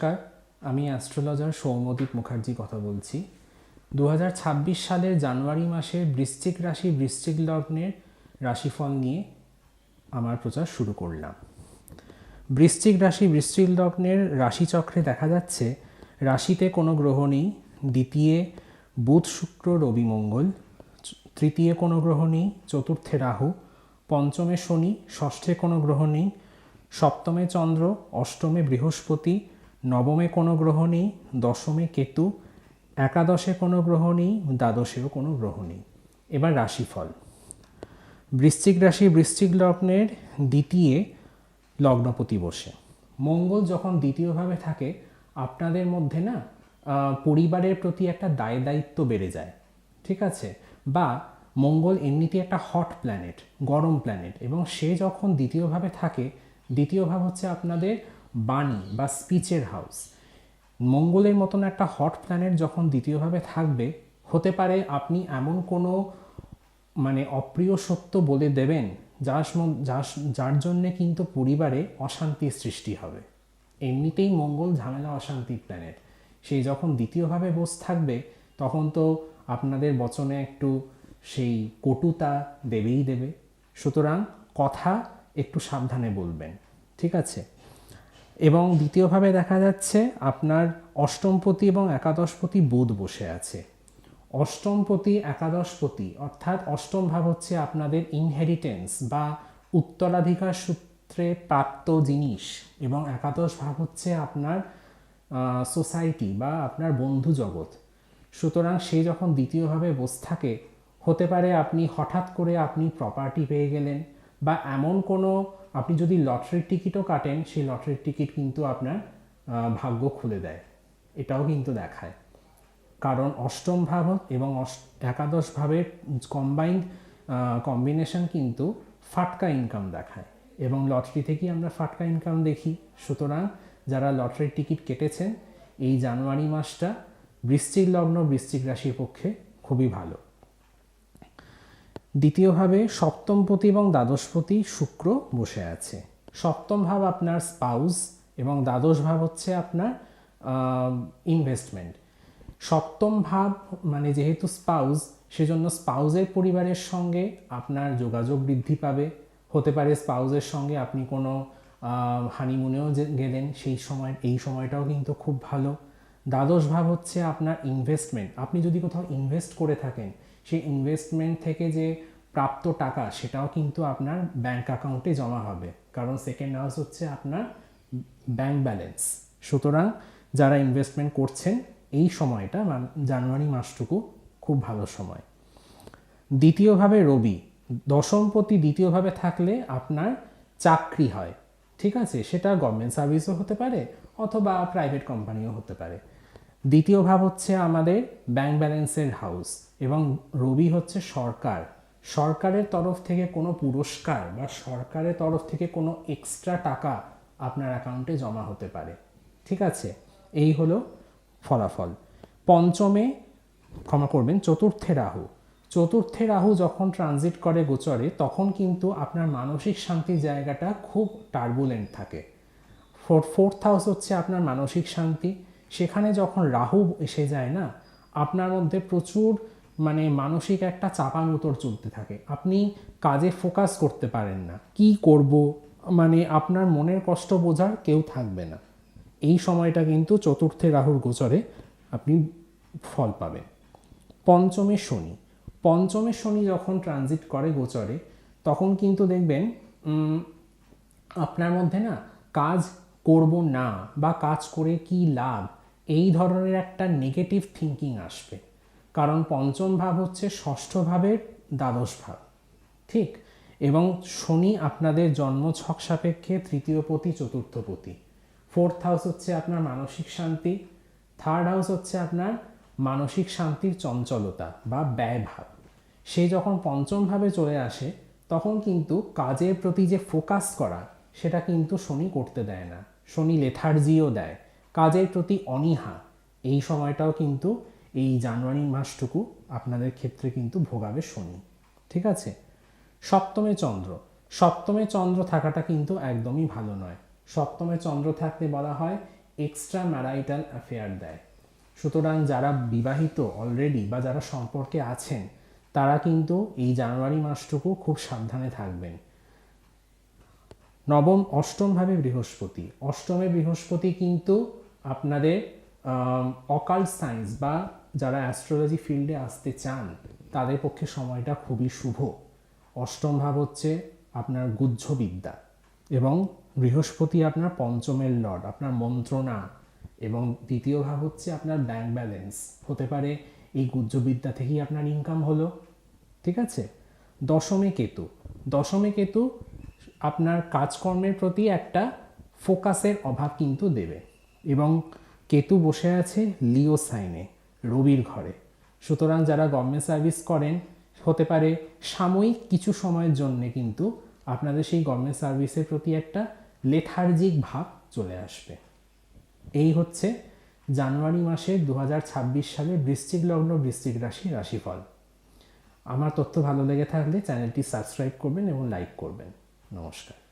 নমস্কার, আমি অ্যাস্ট্রোলজার সৌমদীপ মুখার্জি কথা বলছি। দু হাজার ছাব্বিশ সালের জানুয়ারি মাসের বৃশ্চিক রাশি বৃশ্চিক লগ্নের রাশিফল নিয়ে আমার প্রচার শুরু করলাম। বৃশ্চিক রাশি বৃশ্চিক লগ্নের রাশিচক্রে দেখা যাচ্ছে, রাশিতে কোনো গ্রহ নেই, দ্বিতীয় বুধ, শুক্র, রবি, মঙ্গল, তৃতীয় কোনো গ্রহ নেই, চতুর্থে রাহু, পঞ্চমে শনি, ষষ্ঠে কোনো গ্রহ নেই, সপ্তমে চন্দ্র, অষ্টমে বৃহস্পতি নবমে কোনো গ্রহ নেই, দশমে কেতু, একাদশে কোনো গ্রহ নেই, দ্বাদশেও কোনো গ্রহ নেই। এবার রাশিফল। বৃশ্চিক রাশি বৃশ্চিক লগ্নের দ্বিতীয় লগ্নপতি বসে। মঙ্গল যখন দ্বিতীয়ভাবে থাকে, আপনাদের মধ্যে না পরিবারের প্রতি একটা দায় দায়িত্ব বেড়ে যায়, ঠিক আছে? বা মঙ্গল এমনিতে একটা হট প্ল্যানেট, গরম প্ল্যানেট, এবং সে যখন দ্বিতীয়ভাবে থাকে দ্বিতীয় ভাব হচ্ছে আপনাদের বাণী বা স্পিচের হাউস। মঙ্গলের মতন একটা হট প্ল্যানেট যখন দ্বিতীয়ভাবে থাকবে, হতে পারে আপনি এমন কোনো মানে অপ্রিয় সত্য বলে দেবেন যার যার জন্যে কিন্তু পরিবারে অশান্তির সৃষ্টি হবে। এমনিতেই মঙ্গল ঝামেলা অশান্তি প্ল্যানেট। সেই যখন দ্বিতীয়ভাবে বস থাকবে, তখন তো আপনাদের বচনে একটু সেই কটুতা দেবেই দেবে। সুতরাং কথা একটু সাবধানে বলবেন, ঠিক আছে? এবং দ্বিতীয়ভাবে দেখা যাচ্ছে আপনার অষ্টমপতি এবং একাদশপতি বোধ বসে আছে। অষ্টমপতি, একাদশপতি অর্থাৎ অষ্টম ভাব হচ্ছে আপনাদের ইনহেরিটেন্স বা উত্তরাধিকার সূত্রে প্রাপ্ত জিনিস এবং একাদশ ভাব হচ্ছে আপনার সোসাইটি বা আপনার বন্ধু জগৎ। সুতরাং সে যখন দ্বিতীয়ভাবে বস থাকে, হতে পারে আপনি হঠাৎ করে আপনি প্রপার্টি পেয়ে গেলেন বা এমন কোনো আপনি যদি লটারির টিকিটও কাটেন, সেই লটারির টিকিট কিন্তু আপনার ভাগ্য খুলে দেয়। এটাও কিন্তু দেখায়। কারণ অষ্টম ভাব এবং একাদশ ভাবের কম্বাইন্ড কম্বিনেশন কিন্তু ফাটকা ইনকাম দেখায় এবং লটারি থেকেই আমরা ফাটকা ইনকাম দেখি। সুতরাং যারা লটারির টিকিট কেটেছেন, এই জানুয়ারি মাসটা বৃশ্চিক লগ্ন, বৃশ্চিক রাশির পক্ষে খুবই ভালো। দ্বিতীয়ভাবে, সপ্তমপতি এবং দ্বাদশপতি শুক্র বসে আছে। সপ্তম ভাব আপনার স্পাউস এবং দ্বাদশ ভাব হচ্ছে আপনার ইনভেস্টমেন্ট সপ্তম ভাব মানে যেহেতু স্পাউস সেজন্য স্পাউসের পরিবারের সঙ্গে আপনার যোগাযোগ বৃদ্ধি পাবে। হতে পারে স্পাউসের সঙ্গে আপনি কোনো হানিমুনেও গেলেন, সেই সময়, এই সময়টাও কিন্তু খুব ভালো। দ্বাদশ ভাব হচ্ছে আপনার ইনভেস্টমেন্ট আপনি যদি কোথাও ইনভেস্ট করে থাকেন সেই ইনভেস্টমেন্ট থেকে যে প্রাপ্ত টাকা, সেটাও কিন্তু আপনার ব্যাংক অ্যাকাউন্টে জমা হবে। কারণ সেকেন্ড হাউস হচ্ছে আপনার ব্যাংক ব্যালেন্স সুতরাং যারা ইনভেস্টমেন্ট করছেন, এই সময়টা জানুয়ারি মাসটুকু খুব ভালো সময়। দ্বিতীয়ভাবে রবি। দশমপতি দ্বিতীয়ভাবে থাকলে আপনার চাকরি হয়। ঠিক আছে? সেটা গভর্নমেন্ট সার্ভিসও হতে পারে অথবা প্রাইভেট কোম্পানিও হতে পারে। দ্বিতীয় ভাব হচ্ছে আমাদের ব্যাংক ব্যালেন্সের হাউস এবং রবি হচ্ছে সরকার। সরকারের তরফ থেকে কোনো পুরস্কার বা সরকারের তরফ থেকে কোনো এক্সট্রা টাকা আপনার অ্যাকাউন্টে জমা হতে পারে। ঠিক আছে? এই হলো ফলাফল। পঞ্চমে, ক্ষমা করবেন, চতুর্থে রাহু। চতুর্থে রাহু যখন ট্রানজিট করে গোচরে, তখন কিন্তু আপনার মানসিক শান্তির জায়গাটা খুব টার্বুলেন্ট থাকে। ফোর ফোর্থ হাউস হচ্ছে আপনার মানসিক শান্তি। সেখানে যখন রাহু এসে যায় না, আপনার মধ্যে প্রচুর মানে মানসিক একটা চাপান উতর চলতে থাকে। আপনি কাজে ফোকাস করতে পারেন না। কি করব? মানে আপনার মনের কষ্ট বোঝার কেউ থাকবে না। এই সময়টা কিন্তু চতুর্থে রাহুর গোচরে আপনি ফল পাবেন। পঞ্চমে শনি। পঞ্চমে শনি যখন ট্রানজিট করে গোচরে, তখন কিন্তু দেখবেন আপনার মধ্যে না কাজ করব না বা কাজ করে কি লাভ? এই ধরনের একটা নেগেটিভ থিঙ্কিং আসবে। কারণ পঞ্চম ভাব হচ্ছে ষষ্ঠ ভাবের দ্বাদশ ভাব। ঠিক? এবং শনি আপনাদের জন্ম ছক সাপেক্ষে তৃতীয়পতি চতুর্থপতি ফোর্থ হাউস হচ্ছে আপনার মানসিক শান্তি। থার্ড হাউস হচ্ছে আপনার মানসিক শান্তির চঞ্চলতা বা ব্যয়ভাব। সে যখন পঞ্চম ভাবে চলে আসে, তখন কিন্তু কাজের প্রতি যে ফোকাস করা, সেটা কিন্তু শনি করতে দেয় না। শনি লেথার্জিও দেয়। কাজের প্রতি অনীহা, এই সময়টাও কিন্তু এই জানুয়ারি মাসটুকু আপনাদের ক্ষেত্রে কিন্তু ভোগাবে শনি, ঠিক আছে? সপ্তমে চন্দ্র সপ্তমে চন্দ্র থাকাটা কিন্তু একদমই ভালো নয়। সপ্তমে চন্দ্র থাকতে বলা হয় এক্সট্রা ম্যারাইটাল অ্যাফেয়ার দেয়। সুতরাং যারা বিবাহিত অলরেডি বা যারা সম্পর্কে আছেন, তারা কিন্তু এই জানুয়ারি মাসটুকু খুব সাবধানে থাকবেন। নবম, অষ্টম ভাবে বৃহস্পতি। অষ্টমে বৃহস্পতি কিন্তু আপনাদের অকাল সায়েন্স বা যারা অ্যাস্ট্রোলজি ফিল্ডে আসতে চান, তাদের পক্ষে সময়টা খুবই শুভ। অষ্টম ভাব হচ্ছে আপনার গুহ্যবিদ্যা এবং বৃহস্পতি আপনার পঞ্চমের লর্ড, আপনার মন্ত্রণা। এবং দ্বিতীয় ভাব হচ্ছে আপনার ব্যাংক ব্যালেন্স হতে পারে এই গুহ্যবিদ্যা থেকেই আপনার ইনকাম হলো, ঠিক আছে? দশমে কেতু। দশমে কেতু আপনার কাজকর্মের প্রতি একটা ফোকাসের অভাব কিন্তু দেবে। এবং কেতু বসে আছে লিও সাইনে রবির ঘরে। সুতরাং যারা গভর্নমেন্ট সার্ভিস করেন, হতে পারে সাময়িক কিছু সময়ের জন্যে কিন্তু আপনাদের সেই গভর্নমেন্ট সার্ভিসের প্রতি একটা লেথার্জিক ভাব চলে আসবে। এই হচ্ছে জানুয়ারি মাসে দু হাজার ছাব্বিশ সালে বৃশ্চিক লগ্ন, বৃশ্চিক রাশি, রাশিফল। আমার তথ্য ভালো লেগে থাকলে চ্যানেলটি সাবস্ক্রাইব করবেন এবং লাইক করবেন। নমস্কার।